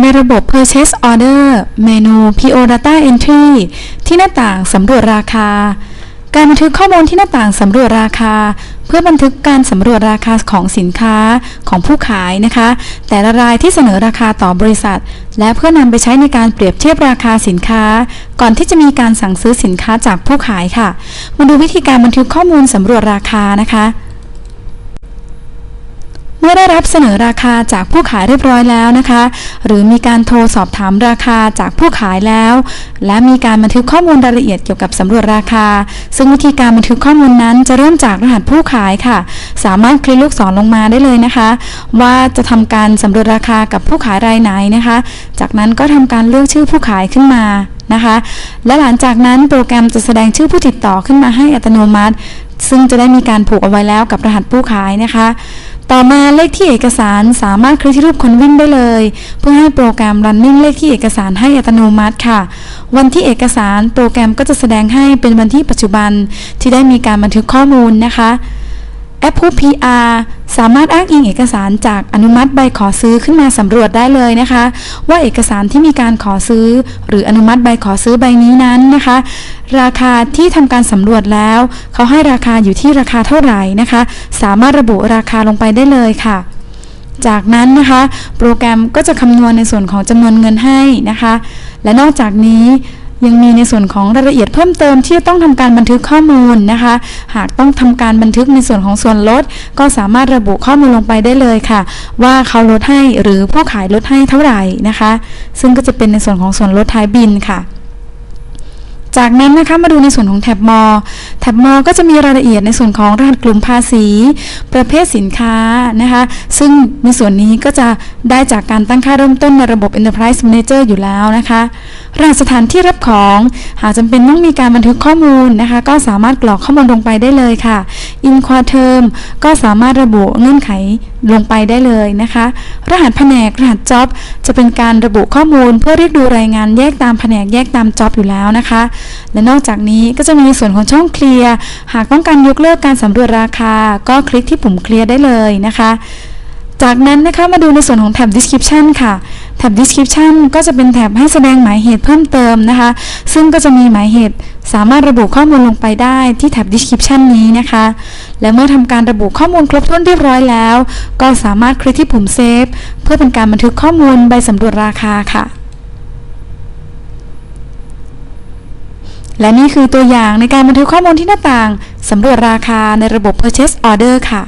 ในระบบ Purchase Order เมนู PO Data Entry ที่หน้าต่างสำรวจราคา การบันทึกข้อมูลที่หน้าต่างสำรวจราคา เพื่อบันทึกการสำรวจราคาของสินค้าของผู้ขายนะคะ แต่ละรายที่เสนอราคาต่อบริษัท และเพื่อนำไปใช้ในการเปรียบเทียบราคาสินค้า ก่อนที่จะมีการสั่งซื้อสินค้าจากผู้ขายค่ะ มาดูวิธีการบันทึกข้อมูลสำรวจราคานะคะ เมื่อได้รับเสนอราคาจากผู้ขายเรียบร้อยแล้วนะคะ หรือมีการโทรสอบถามราคาจากผู้ขายแล้ว และมีการบันทึกข้อมูลรายละเอียดเกี่ยวกับสำรวจราคา ซึ่งวิธีการบันทึกข้อมูลนั้นจะเริ่มจากรหัสผู้ขายค่ะ สามารถคลิกลูกศรลงมาได้เลยนะคะ ว่าจะทำการสำรวจราคากับผู้ขายรายไหนนะคะ จากนั้นก็ทำการเลือกชื่อผู้ขายขึ้นมานะคะ และหลังจากนั้นโปรแกรมจะแสดงชื่อผู้ติดต่อขึ้นมาให้อัตโนมัติ ซึ่งจะได้มีการผูกเอาไว้แล้วกับรหัสผู้ขายนะคะ ต่อมาเลขที่เอกสารสามารถคลิกที่รูปคนวิ่งได้เลย เพื่อให้โปรแกรมรันนิ่งเลขที่เอกสารให้อัตโนมัติค่ะ วันที่เอกสารโปรแกรมก็จะแสดงให้เป็นวันที่ปัจจุบันที่ได้มีการบันทึกข้อมูลนะคะแอปพู PR สามารถอ้างอิงเอกสารจากอนุมัติใบขอซื้อขึ้นมาสำรวจได้เลยนะคะ ว่าเอกสารที่มีการขอซื้อ หรืออนุมัติใบขอซื้อใบนี้นั้นนะคะ ราคาที่ทำการสำรวจแล้ว เขาให้ราคาอยู่ที่ราคาเท่าไหร่นะคะ สามารถระบุราคาลงไปได้เลยค่ะจากนั้นนะคะ โปรแกรมก็จะคำนวณในส่วนของจำนวนเงินให้นะคะ และนอกจากนี้ ยังมีในส่วนของรายละเอียดเพิ่มเติมที่ต้องทำการบันทึกข้อมูลนะคะ หากต้องทำการบันทึกในส่วนของส่วนลด ก็สามารถระบุข้อมูลลงไปได้เลยค่ะ ว่าเขาลดให้หรือผู้ขายลดให้เท่าไหร่นะคะ ซึ่งก็จะเป็นในส่วนของส่วนลดท้ายบินค่ะ จากนั้นนะคะมาดูในส่วนของแท็บมอแท็บมอก็จะมีรายละเอียดในส่วนของรหัสกลุ่มภาษี ประเภทสินค้านะคะ ซึ่งในส่วนนี้ก็จะได้จากการตั้งค่าเริ่มต้นในระบบ Enterprise Manager อยู่แล้วนะคะรหัสสถานที่รับของ หากจำเป็นต้องมีการบันทึกข้อมูลนะคะ ก็สามารถกรอกข้อมูลลงไปได้เลยค่ะ In q u a r term ก็สามารถระบุเงื่อนไขลงไปได้เลยนะคะ รหัสแผนกรหัส job จะเป็นการระบุข้อมูลเพื่อเรียกดูรายงานแยกตามแผนกแยกตาม job อยู่แล้วนะคะ และนอกจากนี้ก็จะมีส่วนของช่องเคลียร์หากต้องการยกเลิกการสำรวจราคา ก็คลิกที่ปุ่มเคลียร์ได้เลยนะคะ จากนั้นนะคะมาดูในส่วนของแท็บ description ค่ะ แท็บ description ก็จะเป็นแท็บให้แสดงหมายเหตุเพิ่มเติมนะคะ ซึ่งก็จะมีหมายเหตุสามารถระบุข้อมูลลงไปได้ที่แท็บ description นี้นะคะ และเมื่อทำการระบุข้อมูลครบถ้วนเรียบร้อยแล้ว ก็สามารถคลิกที่ปุ่ม save เพื่อเป็นการบันทึกข้อมูลใบสำรวจราคาค่ะและนี่คือตัวอย่างในการบันทึกข้อมูลที่หน้าต่าง สำรวจราคาในระบบ Purchase Order ค่ะ